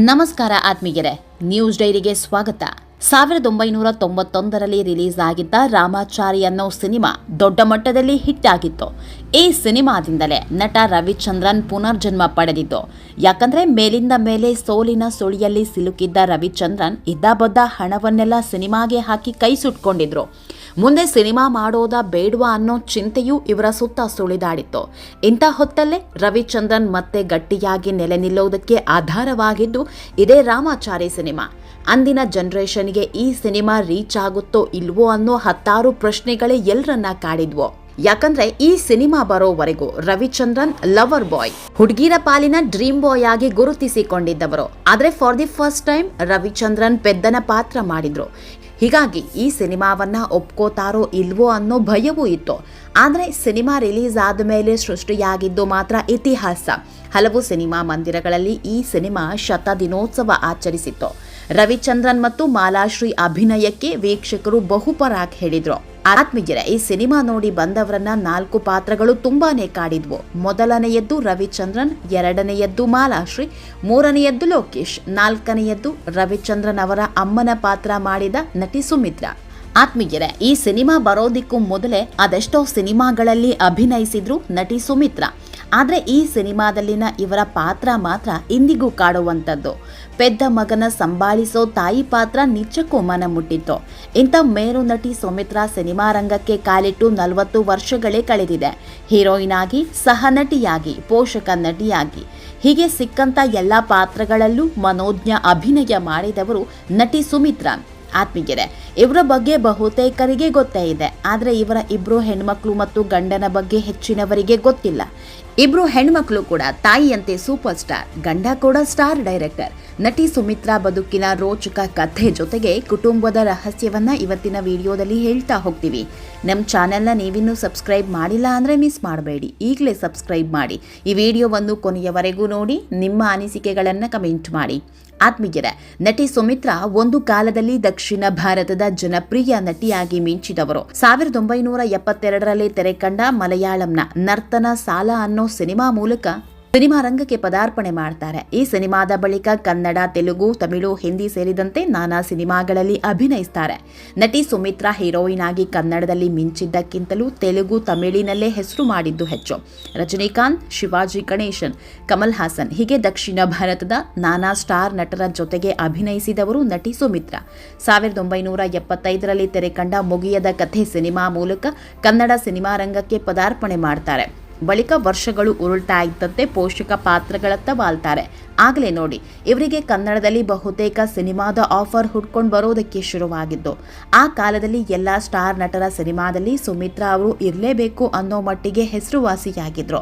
ನಮಸ್ಕಾರ ಆತ್ಮೀಯರೇ, ನ್ಯೂಸ್ ಡೈರಿಗೆ ಸ್ವಾಗತ. ಸಾವಿರದ ಒಂಬೈನೂರ ತೊಂಬತ್ತೊಂದರಲ್ಲಿ ರಿಲೀಸ್ ಆಗಿದ್ದ ರಾಮಾಚಾರಿ ಅನ್ನೋ ಸಿನಿಮಾ ದೊಡ್ಡ ಮಟ್ಟದಲ್ಲಿ ಹಿಟ್ ಆಗಿತ್ತು ಈ ಸಿನಿಮಾದಿಂದಲೇ ನಟ ರವಿಚಂದ್ರನ್ ಪುನರ್ಜನ್ಮ ಪಡೆದಿದ್ದು. ಯಾಕಂದ್ರೆ ಮೇಲಿಂದ ಮೇಲೆ ಸೋಲಿನ ಸುಳಿಯಲ್ಲಿ ಸಿಲುಕಿದ್ದ ರವಿಚಂದ್ರನ್ ಇದ್ದಬದ್ದ ಹಣವನ್ನೆಲ್ಲ ಸಿನಿಮಾಗೆ ಹಾಕಿ ಕೈ ಸುಟ್ಕೊಂಡಿದ್ರು ಮುಂದೆ ಸಿನಿಮಾ ಮಾಡೋದಾ ಬೇಡವಾ ಅನ್ನೋ ಚಿಂತೆಯೂ ಇವರ ಸುತ್ತ ಸುಳಿದಾಡಿತ್ತು. ಇಂಥ ಹೊತ್ತಲ್ಲೇ ರವಿಚಂದ್ರನ್ ಮತ್ತೆ ಗಟ್ಟಿಯಾಗಿ ನೆಲೆ ನಿಲ್ಲೋದಕ್ಕೆ ಆಧಾರವಾಗಿದ್ದು ಇದೇ ರಾಮಾಚಾರಿ ಸಿನಿಮಾ. ಅಂದಿನ ಜನರೇಷನ್ಗೆ ಈ ಸಿನಿಮಾ ರೀಚ್ ಆಗುತ್ತೋ ಇಲ್ವೋ ಅನ್ನೋ ಹತ್ತಾರು ಪ್ರಶ್ನೆಗಳೇ ಎಲ್ಲರನ್ನ ಕಾಡಿದ್ವು. ಯಾಕಂದ್ರೆ ಈ ಸಿನಿಮಾ ಬರೋವರೆಗೂ ರವಿಚಂದ್ರನ್ ಲವರ್ ಬಾಯ್. ಹುಡುಗಿರ ಪಾಲಿನ ಡ್ರೀಮ್ ಬಾಯ್ ಆಗಿ ಗುರುತಿಸಿಕೊಂಡಿದ್ದವರು. ಆದ್ರೆ for the first time Ravichandran ಪೆದ್ದನ ಪಾತ್ರ ಮಾಡಿದ್ರು. ಹೀಗಾಗಿ ಈ ಸಿನಿಮಾವನ್ನ ಒಪ್ಕೋತಾರೋ ಇಲ್ವೋ ಅನ್ನೋ ಭಯವೂ ಇತ್ತು. ಆದರೆ ಸಿನಿಮಾ ರಿಲೀಸ್ ಆದ ಮೇಲೆ ಸೃಷ್ಟಿಯಾಗಿದ್ದು ಮಾತ್ರ ಇತಿಹಾಸ. ಹಲವು ಸಿನಿಮಾ ಮಂದಿರಗಳಲ್ಲಿ ಈ ಸಿನಿಮಾ ಶತ ದಿನೋತ್ಸವ ಆಚರಿಸಿತ್ತು. ರವಿಚಂದ್ರನ್ ಮತ್ತು ಮಾಲಾಶ್ರೀ ಅಭಿನಯಕ್ಕೆ ವೀಕ್ಷಕರು ಬಹುಪರಾಕ್ ಹೇಳಿದ್ರು. ಆತ್ಮೀಯರ, ಈ ಸಿನಿಮಾ ನೋಡಿ ಬಂದವರನ್ನ ನಾಲ್ಕು ಪಾತ್ರಗಳು ತುಂಬಾನೇ ಕಾಡಿದ್ವು. ಮೊದಲನೆಯದ್ದು ರವಿಚಂದ್ರನ್, ಎರಡನೆಯದ್ದು ಮಾಲಾಶ್ರೀ, ಮೂರನೆಯದ್ದು ಲೋಕೇಶ್, ನಾಲ್ಕನೆಯದ್ದು ರವಿಚಂದ್ರನ್ ಅವರ ಅಮ್ಮನ ಪಾತ್ರ ಮಾಡಿದ ನಟಿ ಸುಮಿತ್ರಾ. ಆತ್ಮೀಯರೇ, ಈ ಸಿನಿಮಾ ಬರೋದಿಕ್ಕೂ ಮೊದಲೇ ಅದೆಷ್ಟೋ ಸಿನಿಮಾಗಳಲ್ಲಿ ಅಭಿನಯಿಸಿದ್ರು ನಟಿ ಸುಮಿತ್ರಾ. ಆದರೆ ಈ ಸಿನಿಮಾದಲ್ಲಿನ ಇವರ ಪಾತ್ರ ಮಾತ್ರ ಇಂದಿಗೂ ಕಾಡುವಂಥದ್ದು. ಪೆದ್ದ ಮಗನ ಸಂಭಾಳಿಸೋ ತಾಯಿ ಪಾತ್ರ ನಿಜಕ್ಕೂ ಮನ ಮುಟ್ಟಿತ್ತು. ಇಂಥ ಮೇರು ನಟಿ ಸುಮಿತ್ರಾ ಸಿನಿಮಾ ರಂಗಕ್ಕೆ ಕಾಲಿಟ್ಟು ನಲವತ್ತು ವರ್ಷಗಳೇ ಕಳೆದಿದೆ. ಹೀರೋಯಿನ್ ಆಗಿ, ಸಹ ನಟಿಯಾಗಿ, ಪೋಷಕ ನಟಿಯಾಗಿ. ಹೀಗೆ ಸಿಕ್ಕಂಥ ಎಲ್ಲ ಪಾತ್ರಗಳಲ್ಲೂ ಮನೋಜ್ಞ ಅಭಿನಯ ಮಾಡಿದವರು ನಟಿ ಸುಮಿತ್ರಾ. ಆತ್ಮೀಯರೇ, ಇವರ ಬಗ್ಗೆ ಬಹುತೇಕರಿಗೆ ಗೊತ್ತೇ ಇದೆ. ಆದರೆ ಇವರ ಇಬ್ಬರು ಹೆಣ್ಮಕ್ಳು ಮತ್ತು ಗಂಡನ ಬಗ್ಗೆ ಹೆಚ್ಚಿನವರಿಗೆ ಗೊತ್ತಿಲ್ಲ. ಇಬ್ರು ಹೆಣ್ಮಕ್ಳು ಕೂಡ ತಾಯಿಯಂತೆ ಸೂಪರ್ ಸ್ಟಾರ್, ಗಂಡ ಕೂಡ ಸ್ಟಾರ್ ಡೈರೆಕ್ಟರ್. ನಟಿ ಸುಮಿತ್ರಾ ಬದುಕಿನ ರೋಚಕ ಕಥೆ ಜೊತೆಗೆ ಕುಟುಂಬದ ರಹಸ್ಯವನ್ನ ಇವತ್ತಿನ ವಿಡಿಯೋದಲ್ಲಿ ಹೇಳ್ತಾ ಹೋಗ್ತೀವಿ. ನಮ್ಮ ಚಾನೆಲ್ನ ನೀವಿನ್ನೂ ಸಬ್ಸ್ಕ್ರೈಬ್ ಮಾಡಿಲ್ಲ ಅಂದರೆ ಮಿಸ್ ಮಾಡಬೇಡಿ. ಈಗಲೇ ಸಬ್ಸ್ಕ್ರೈಬ್ ಮಾಡಿ. ಈ ವಿಡಿಯೋವನ್ನು ಕೊನೆಯವರೆಗೂ ನೋಡಿ, ನಿಮ್ಮ ಅನಿಸಿಕೆಗಳನ್ನು ಕಮೆಂಟ್ ಮಾಡಿ. ಆತ್ಮೀಯರೇ. ನಟಿ ಸುಮಿತ್ರಾ ಒಂದು ಕಾಲದಲ್ಲಿ ದಕ್ಷಿಣ ಭಾರತದ ಜನಪ್ರಿಯ ನಟಿಯಾಗಿ ಮಿಂಚಿದವರು. ಸಾವಿರದ ಒಂಬೈನೂರ ಎಪ್ಪತ್ತೆರಡರಲ್ಲಿ ತೆರೆಕಂಡ ಮಲಯಾಳಂನ ನರ್ತನ ಸಾಲ ಅನ್ನೋ ಸಿನಿಮಾ ಮೂಲಕ ಸಿನಿಮಾ ರಂಗಕ್ಕೆ ಪದಾರ್ಪಣೆ ಮಾಡ್ತಾರೆ. ಈ ಸಿನಿಮಾದ ಬಳಿಕ ಕನ್ನಡ, ತೆಲುಗು, ತಮಿಳು, ಹಿಂದಿ ಸೇರಿದಂತೆ ನಾನಾ ಸಿನಿಮಾಗಳಲ್ಲಿ ಅಭಿನಯಿಸ್ತಾರೆ. ನಟಿ ಸುಮಿತ್ರಾ ಹೀರೋಯಿನ್ ಆಗಿ ಕನ್ನಡದಲ್ಲಿ ಮಿಂಚಿದ್ದಕ್ಕಿಂತಲೂ ತೆಲುಗು, ತಮಿಳಿನಲ್ಲೇ ಹೆಸರು ಮಾಡಿದ್ದು ಹೆಚ್ಚು. ರಜನಿಕಾಂತ್, ಶಿವಾಜಿ ಗಣೇಶನ್, ಕಮಲ್ ಹಾಸನ್ ಹೀಗೆ ದಕ್ಷಿಣ ಭಾರತದ ನಾನಾ ಸ್ಟಾರ್ ನಟರ ಜೊತೆಗೆ ಅಭಿನಯಿಸಿದವರು ನಟಿ ಸುಮಿತ್ರಾ. ಸಾವಿರದ ಒಂಬೈನೂರ ಎಪ್ಪತ್ತೈದರಲ್ಲಿ ತೆರೆಕಂಡ ಮುಗಿಯದ ಕಥೆ ಸಿನಿಮಾ ಮೂಲಕ ಕನ್ನಡ ಸಿನಿಮಾ ರಂಗಕ್ಕೆ ಪದಾರ್ಪಣೆ ಮಾಡ್ತಾರೆ. ಬಳಿಕ ವರ್ಷಗಳು ಉರುಳ್ತಾ ಇದ್ದಂತೆ ಪೋಷಕ ಪಾತ್ರಗಳತ್ತ ವಾಲ್ತಾರೆ ಆಗಲೇ ನೋಡಿ, ಇವರಿಗೆ ಕನ್ನಡದಲ್ಲಿ ಬಹುತೇಕ ಸಿನಿಮಾದ ಆಫರ್ ಹುಡ್ಕೊಂಡು ಬರೋದಕ್ಕೆ ಶುರುವಾಗಿದ್ದು, ಆ ಕಾಲದಲ್ಲಿ ಎಲ್ಲ ಸ್ಟಾರ್ ನಟರ ಸಿನಿಮಾದಲ್ಲಿ ಸುಮಿತ್ರಾ ಅವರು ಇರಲೇಬೇಕು ಅನ್ನೋ ಮಟ್ಟಿಗೆ ಹೆಸರುವಾಸಿಯಾಗಿದ್ರು.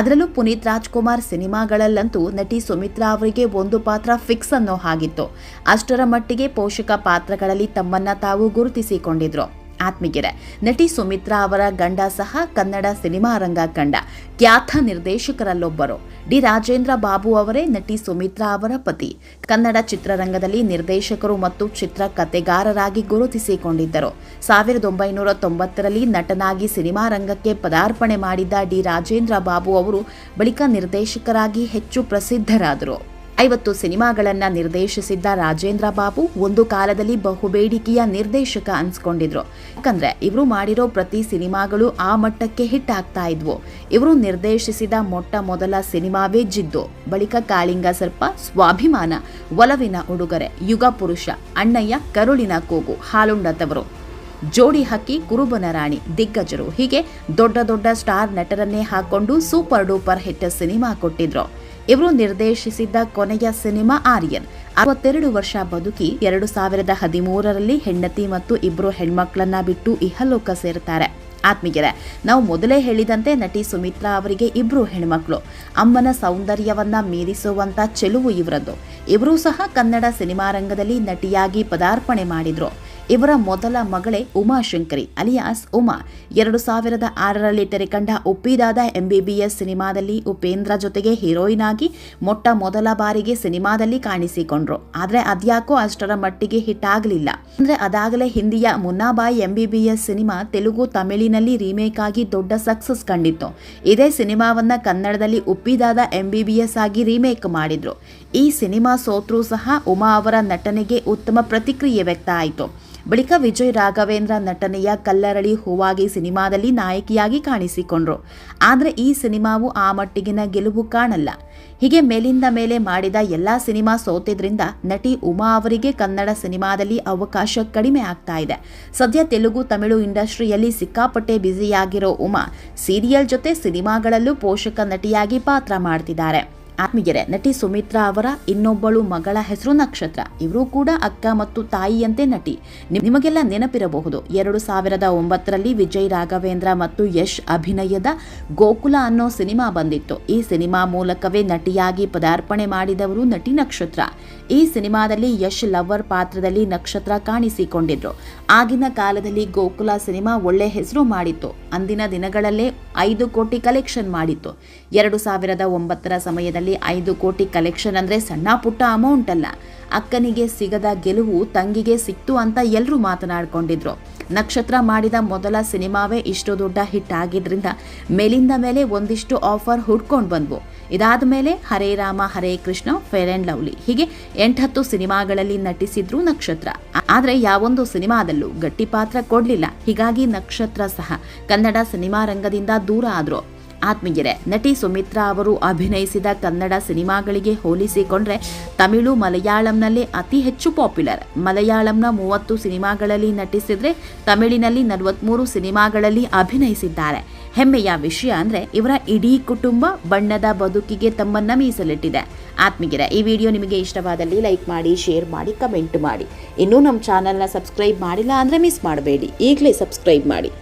ಅದರಲ್ಲೂ ಪುನೀತ್ ರಾಜ್ಕುಮಾರ್ ಸಿನಿಮಾಗಳಲ್ಲಂತೂ ನಟಿ ಸುಮಿತ್ರಾ ಅವರಿಗೆ ಒಂದು ಪಾತ್ರ ಫಿಕ್ಸ್ ಅನ್ನೋ ಹಾಗಿತ್ತು. ಅಷ್ಟರ ಮಟ್ಟಿಗೆ ಪೋಷಕ ಪಾತ್ರಗಳಲ್ಲಿ ತಮ್ಮನ್ನ ತಾವು ಗುರುತಿಸಿಕೊಂಡಿದ್ರು. ಆತ್ಮೀಯರೇ, ನಟಿ ಸುಮಿತ್ರಾ ಅವರ ಗಂಡ ಸಹ ಕನ್ನಡ ಸಿನಿಮಾ ರಂಗ ಕಂಡ ಖ್ಯಾತ ನಿರ್ದೇಶಕರಲ್ಲೊಬ್ಬರು. ಡಿ. ರಾಜೇಂದ್ರ ಬಾಬು ಅವರೇ ನಟಿ ಸುಮಿತ್ರಾ ಅವರ ಪತಿ. ಕನ್ನಡ ಚಿತ್ರರಂಗದಲ್ಲಿ ನಿರ್ದೇಶಕರು ಮತ್ತು ಚಿತ್ರಕಥೆಗಾರರಾಗಿ ಗುರುತಿಸಿಕೊಂಡಿದ್ದರು. ಸಾವಿರದ ಒಂಬೈನೂರ ತೊಂಬತ್ತರಲ್ಲಿ ನಟನಾಗಿ ಸಿನಿಮಾ ರಂಗಕ್ಕೆ ಪದಾರ್ಪಣೆ ಮಾಡಿದ್ದ ಡಿ. ರಾಜೇಂದ್ರ ಬಾಬು ಅವರು ಬಳಿಕ ನಿರ್ದೇಶಕರಾಗಿ ಹೆಚ್ಚು ಪ್ರಸಿದ್ಧರಾದರು. ಐವತ್ತು ಸಿನಿಮಾಗಳನ್ನ ನಿರ್ದೇಶಿಸಿದ್ದ ರಾಜೇಂದ್ರ ಬಾಬು ಒಂದು ಕಾಲದಲ್ಲಿ ಬಹುಬೇಡಿಕೆಯ ನಿರ್ದೇಶಕ ಅನ್ಸ್ಕೊಂಡಿದ್ರು. ಯಾಕಂದ್ರೆ ಇವರು ಮಾಡಿರೋ ಪ್ರತಿ ಸಿನಿಮಾಗಳು ಆ ಮಟ್ಟಕ್ಕೆ ಹಿಟ್ ಆಗ್ತಾ ಇದ್ವು. ಇವರು ನಿರ್ದೇಶಿಸಿದ ಮೊಟ್ಟ ಮೊದಲ ಸಿನಿಮಾವೇ ಜಿದ್ದು. ಬಳಿಕ ಕಾಳಿಂಗ ಸರ್ಪ, ಸ್ವಾಭಿಮಾನ, ಒಲವಿನ ಉಡುಗೊರೆ, ಯುಗ ಪುರುಷ, ಅಣ್ಣಯ್ಯ, ಕರುಳಿನ ಕೂಗು ಹಾಲುಂಡತವರು ಜೋಡಿ ಹಕ್ಕಿ, ಕುರುಬನ ರಾಣಿ, ದಿಗ್ಗಜರು ಹೀಗೆ ದೊಡ್ಡ ದೊಡ್ಡ ಸ್ಟಾರ್ ನಟರನ್ನೇ ಹಾಕೊಂಡು ಸೂಪರ್ ಡೂಪರ್ ಹಿಟ್ ಸಿನಿಮಾ ಕೊಟ್ಟಿದ್ರು. ಇವರು ನಿರ್ದೇಶಿಸಿದ್ದ ಕೊನೆಯ ಸಿನಿಮಾ ಆರ್ಯನ್. ಅರವತ್ತೆರಡು ವರ್ಷ ಬದುಕಿ ಎರಡು ಸಾವಿರದ ಹದಿಮೂರರಲ್ಲಿ ಹೆಂಡತಿ ಮತ್ತು ಇಬ್ಬರು ಹೆಣ್ಮಕ್ಳನ್ನ ಬಿಟ್ಟು ಇಹಲೋಕ ಸೇರ್ತಾರೆ. ಆತ್ಮೀಯರೇ, ನಾವು ಮೊದಲೇ ಹೇಳಿದಂತೆ ನಟಿ ಸುಮಿತ್ರಾ ಅವರಿಗೆ ಇಬ್ರು ಹೆಣ್ಮಕ್ಳು. ಅಮ್ಮನ ಸೌಂದರ್ಯವನ್ನ ಮೀರಿಸುವಂತ ಚೆಲುವು ಇವರದ್ದು. ಇವರು ಸಹ ಕನ್ನಡ ಸಿನಿಮಾ ರಂಗದಲ್ಲಿ ನಟಿಯಾಗಿ ಪದಾರ್ಪಣೆ ಮಾಡಿದ್ರು. ಇವರ ಮೊದಲ ಮಗಳೇ ಉಮಾಶಂಕರಿ, ಅಲಿಯಾಸ್ ಉಮಾ. ಎರಡು ಸಾವಿರದ ಆರರಲ್ಲಿ ತೆರೆಕಂಡ ಉಪ್ಪಿದಾದ ಎಂಬಿಬಿಎಸ್ ಸಿನಿಮಾದಲ್ಲಿ ಉಪೇಂದ್ರ ಜೊತೆಗೆ ಹೀರೋಯಿನ್ ಆಗಿ ಮೊಟ್ಟ ಮೊದಲ ಬಾರಿಗೆ ಸಿನಿಮಾದಲ್ಲಿ ಕಾಣಿಸಿಕೊಂಡ್ರು. ಆದರೆ ಅದ್ಯಾಕೋ ಅಷ್ಟರ ಮಟ್ಟಿಗೆ ಹಿಟ್ ಆಗಲಿಲ್ಲ. ಅಂದ್ರೆ ಅದಾಗಲೇ ಹಿಂದಿಯ ಮುನ್ನಾಬಾಯಿ ಎಂಬಿಬಿಎಸ್ ಸಿನಿಮಾ ತೆಲುಗು, ತಮಿಳಿನಲ್ಲಿ ರೀಮೇಕ್ ಆಗಿ ದೊಡ್ಡ ಸಕ್ಸಸ್ ಕಂಡಿತ್ತು. ಇದೇ ಸಿನಿಮಾವನ್ನ ಕನ್ನಡದಲ್ಲಿ ಉಪ್ಪಿದಾದ ಎಂಬಿಬಿಎಸ್ ಆಗಿ ರೀಮೇಕ್ ಮಾಡಿದ್ರು. ಈ ಸಿನಿಮಾ ಸೋತ್ರೂ ಸಹ ಉಮಾ ಅವರ ನಟನೆಗೆ ಉತ್ತಮ ಪ್ರತಿಕ್ರಿಯೆ ವ್ಯಕ್ತ ಆಯಿತು. ಬಳಿಕ ವಿಜಯ್ ರಾಘವೇಂದ್ರ ನಟನೆಯ ಕಲ್ಲರಳಿ ಹೂವಾಗಿ ಸಿನಿಮಾದಲ್ಲಿ ನಾಯಕಿಯಾಗಿ ಕಾಣಿಸಿಕೊಂಡ್ರು. ಆದರೆ ಈ ಸಿನಿಮಾವು ಆ ಮಟ್ಟಿಗಿನ ಗೆಲುವು ಕಾಣಲ್ಲ. ಹೀಗೆ ಮೇಲಿಂದ ಮೇಲೆ ಮಾಡಿದ ಎಲ್ಲಾ ಸಿನಿಮಾ ಸೋತಿದ್ರಿಂದ ನಟಿ ಉಮಾ ಅವರಿಗೆ ಕನ್ನಡ ಸಿನಿಮಾದಲ್ಲಿ ಅವಕಾಶ ಕಡಿಮೆ ಆಗ್ತಾ ಇದೆ. ಸದ್ಯ ತೆಲುಗು, ತಮಿಳು ಇಂಡಸ್ಟ್ರಿಯಲ್ಲಿ ಸಿಕ್ಕಾಪಟ್ಟೆ ಬ್ಯುಸಿಯಾಗಿರೋ ಉಮಾ ಸೀರಿಯಲ್ ಜೊತೆ ಸಿನಿಮಾಗಳಲ್ಲೂ ಪೋಷಕ ನಟಿಯಾಗಿ ಪಾತ್ರ ಮಾಡ್ತಿದ್ದಾರೆ. ಆತ್ಮೀಯರೇ, ನಟಿ ಸುಮಿತ್ರಾ ಅವರ ಇನ್ನೊಬ್ಬಳು ಮಗಳ ಹೆಸರು ನಕ್ಷತ್ರ. ಇವರು ಕೂಡ ಅಕ್ಕ ಮತ್ತು ತಾಯಿಯಂತೆ ನಟಿ. ನಿಮಗೆಲ್ಲ ನೆನಪಿರಬಹುದು, ಎರಡು ಸಾವಿರದ ಒಂಬತ್ತರಲ್ಲಿ ವಿಜಯ್ ರಾಘವೇಂದ್ರ ಮತ್ತು ಯಶ್ ಅಭಿನಯದ ಗೋಕುಲ ಅನ್ನೋ ಸಿನಿಮಾ ಬಂದಿತ್ತು. ಈ ಸಿನಿಮಾ ಮೂಲಕವೇ ನಟಿಯಾಗಿ ಪದಾರ್ಪಣೆ ಮಾಡಿದವರು ನಟಿ ನಕ್ಷತ್ರ. ಈ ಸಿನಿಮಾದಲ್ಲಿ ಯಶ್ ಲವರ್ ಪಾತ್ರದಲ್ಲಿ ನಕ್ಷತ್ರ ಕಾಣಿಸಿಕೊಂಡಿದ್ರು. ಆಗಿನ ಕಾಲದಲ್ಲಿ ಗೋಕುಲ ಸಿನಿಮಾ ಒಳ್ಳೆ ಹೆಸರು ಮಾಡಿತ್ತು. ಅಂದಿನ ದಿನಗಳಲ್ಲೇ ಐದು ಕೋಟಿ ಕಲೆಕ್ಷನ್ ಮಾಡಿತ್ತು. ಎರಡು ಸಾವಿರದ ಒಂಬತ್ತರ ಸಮಯದಲ್ಲಿ ಐದು ಕೋಟಿ ಕಲೆಕ್ಷನ್ ಅಂದರೆ ಸಣ್ಣ ಪುಟ್ಟ ಅಮೌಂಟ್ ಅಲ್ಲ. ಅಕ್ಕನಿಗೆ ಸಿಗದ ಗೆಲುವು ತಂಗಿಗೆ ಸಿಕ್ತು ಅಂತ ಎಲ್ಲರೂ ಮಾತನಾಡಿಕೊಂಡಿದ್ರು. ನಕ್ಷತ್ರ ಮಾಡಿದ ಮೊದಲ ಸಿನಿಮಾವೇ ಇಷ್ಟು ದೊಡ್ಡ ಹಿಟ್ ಆಗಿದ್ರಿಂದ ಮೇಲಿಂದ ಮೇಲೆ ಒಂದಿಷ್ಟು ಆಫರ್ ಹುಡ್ಕೊಂಡು ಬಂದ್ವು. ಇದಾದ ಮೇಲೆ Hare Rama, Hare Krishna, fair and lovely ಹೀಗೆ ಎಂಟತ್ತು ಸಿನಿಮಾಗಳಲ್ಲಿ ನಟಿಸಿದ್ರು ನಕ್ಷತ್ರ. ಆದರೆ ಆದ್ರೆ ಯಾವೊಂದು ಸಿನಿಮಾದಲ್ಲೂ ಗಟ್ಟಿ ಪಾತ್ರ ಕೊಡಲಿಲ್ಲ. ಹೀಗಾಗಿ ನಕ್ಷತ್ರ ಸಹ ಕನ್ನಡ ಸಿನಿಮಾ ರಂಗದಿಂದ ದೂರ ಆದ್ರು. ಆತ್ಮೀಯರೇ, ನಟಿ ಸುಮಿತ್ರಾ ಅವರು ಅಭಿನಯಿಸಿದ ಕನ್ನಡ ಸಿನಿಮಾಗಳಿಗೆ ಹೋಲಿಸಿಕೊಂಡ್ರೆ ತಮಿಳು ಮಲಯಾಳಂನಲ್ಲಿ ಅತಿ ಹೆಚ್ಚು ಪಾಪ್ಯುಲರ್. ಮಲಯಾಳಂನ ಮೂವತ್ತು ಸಿನಿಮಾಗಳಲ್ಲಿ ನಟಿಸಿದ್ರೆ ತಮಿಳಿನಲ್ಲಿ ನಲವತ್ಮೂರು ಸಿನಿಮಾಗಳಲ್ಲಿ ಅಭಿನಯಿಸಿದ್ದಾರೆ. ಹೆಮ್ಮೆಯ ವಿಷಯ ಅಂದ್ರೆ ಇವರ ಇಡೀ ಕುಟುಂಬ ಬಣ್ಣದ ಬದುಕಿಗೆ ತಮ್ಮನ್ನ ಮೀಸಲಿಟ್ಟಿದೆ. ಆತ್ಮೀಯರೇ, ಈ ವಿಡಿಯೋ ನಿಮಗೆ ಇಷ್ಟವಾದಲ್ಲಿ ಲೈಕ್ ಮಾಡಿ, ಶೇರ್ ಮಾಡಿ, ಕಮೆಂಟ್ ಮಾಡಿ. ಇನ್ನೂ ನಮ್ಮ ಚಾನಲ್ನ ಸಬ್ಸ್ಕ್ರೈಬ್ ಮಾಡಿಲ್ಲ ಅಂದ್ರೆ ಮಿಸ್ ಮಾಡಬೇಡಿ. ಈಗಲೇ ಸಬ್ಸ್ಕ್ರೈಬ್ ಮಾಡಿ.